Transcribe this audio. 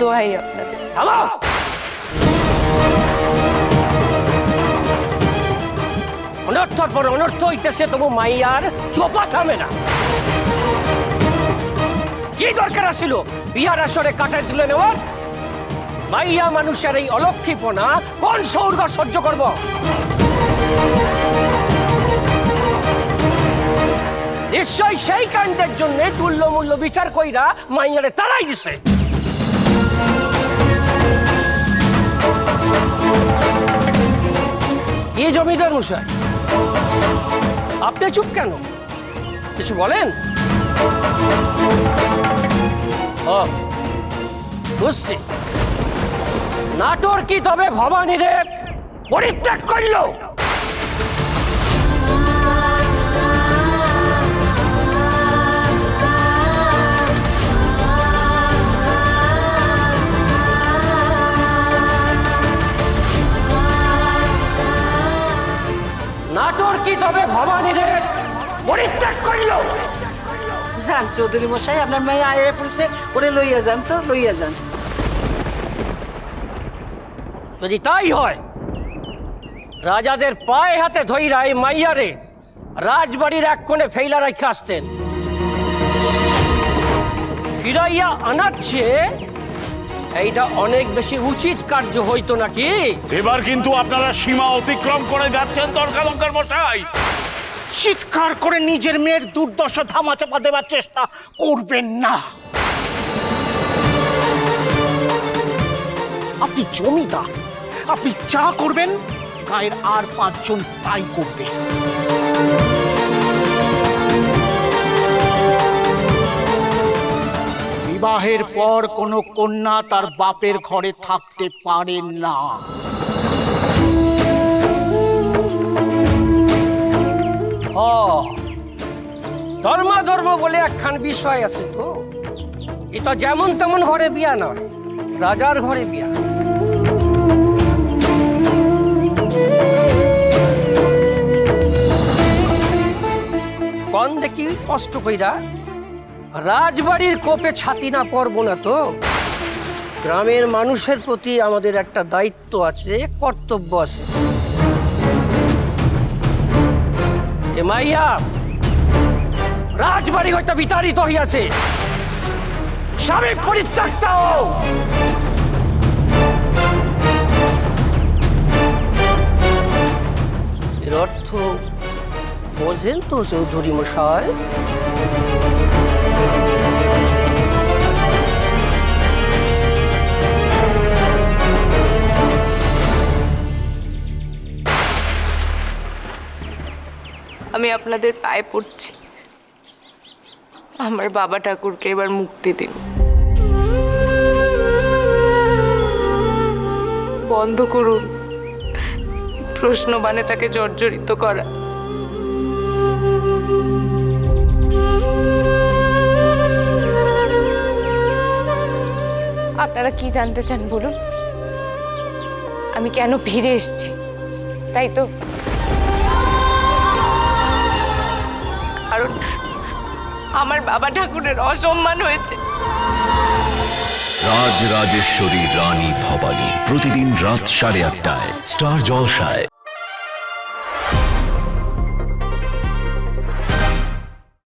দোহাই আপনাদের। থামো! অনর্থর পর অনর্থ হইতেছে, তবু মাইয়ার চোপা থামে না। কি দরকার আছিল? বিয়ার আসরে কাটাই তুলে নেওয়ার? মাইয়া মানুষের এই অলক্ষীপনা কোন সৌর্গ সহ্য করব? নিশ্চয় সেই কাণ্ডের জন্য তুল্য মূল্য বিচার কইরা মাইয়ারে তারাই দিছে। কি জমিদার মশাই, আপনি চুপ কেন? কিছু বলেন? বুঝছি নাটোর কি তবে ভবানী রে পরিত্যাগ করল? নাটোর কি তবে ভবানীরে পরিত্যাগ করল। যান চৌধুরী মশাই আপনার মেয়ে আয়ে পড়ছে ওরে লইয়া যান তো লইয়া যান। যদি তাই হয় রাজাদের পায়ে হাতে ধইরা এই মাইয়ারে রাজবাড়ির এক কোণে ফেইলা রাখা আসতেন। ফিরাইয়া আনাচ্ছে এইটা অনেক বেশি উচিত কার্য হইতো নাকি? এবার কিন্তু আপনারা সীমা অতিক্রম করে যাচ্ছেন তর্কালঙ্কার মশাই। চিৎকার করে নিজের মেয়ের দুর্দশা ধামাচাপা দেওয়ার চেষ্টা করবেন না। আপনি জমিদার আপনি যা করবেন গায়ের আর পাঁচজন তাই করবে। বিবাহের পর কোনো কন্যা তার বাপের ঘরে থাকতে পারে না। ধর্মাধর্ম বলে একখান বিষয় আছে তো। এটা যেমন তেমন ঘরে বিয়া নয়, রাজার ঘরে বিয়া। কন দেখি কষ্ট কইরা। রাজবাড়ির কোপে ছাতি না পড়ব না তো? গ্রামের মানুষের প্রতি আমাদের একটা দায়িত্ব আছে, কর্তব্য আছে। এ মাইয়া, রাজবাড়ি হইতে বিতাড়িত হইয়াছে। স্বামী পরিত্যক্ত। এর অর্থ বোঝেন তো চৌধুরী মশাই। আমি আপনাদের পায়ে পড়ছি। আমার বাবা ঠাকুরকে এবার মুক্তি দিন। বন্ধ করুন। প্রশ্ন মানে তাকে জর্জরিত করা। আপনারা কি জানতে চান বলুন? আমি কেন ফিরে এসেছি? তাই তো কারণ আমার বাবা ঠাকুরের অসম্মান হয়েছে। রাজ রাজেশ্বরী রানী ভবানী প্রতিদিন রাত সাড়ে আটটায় স্টার জলসায়।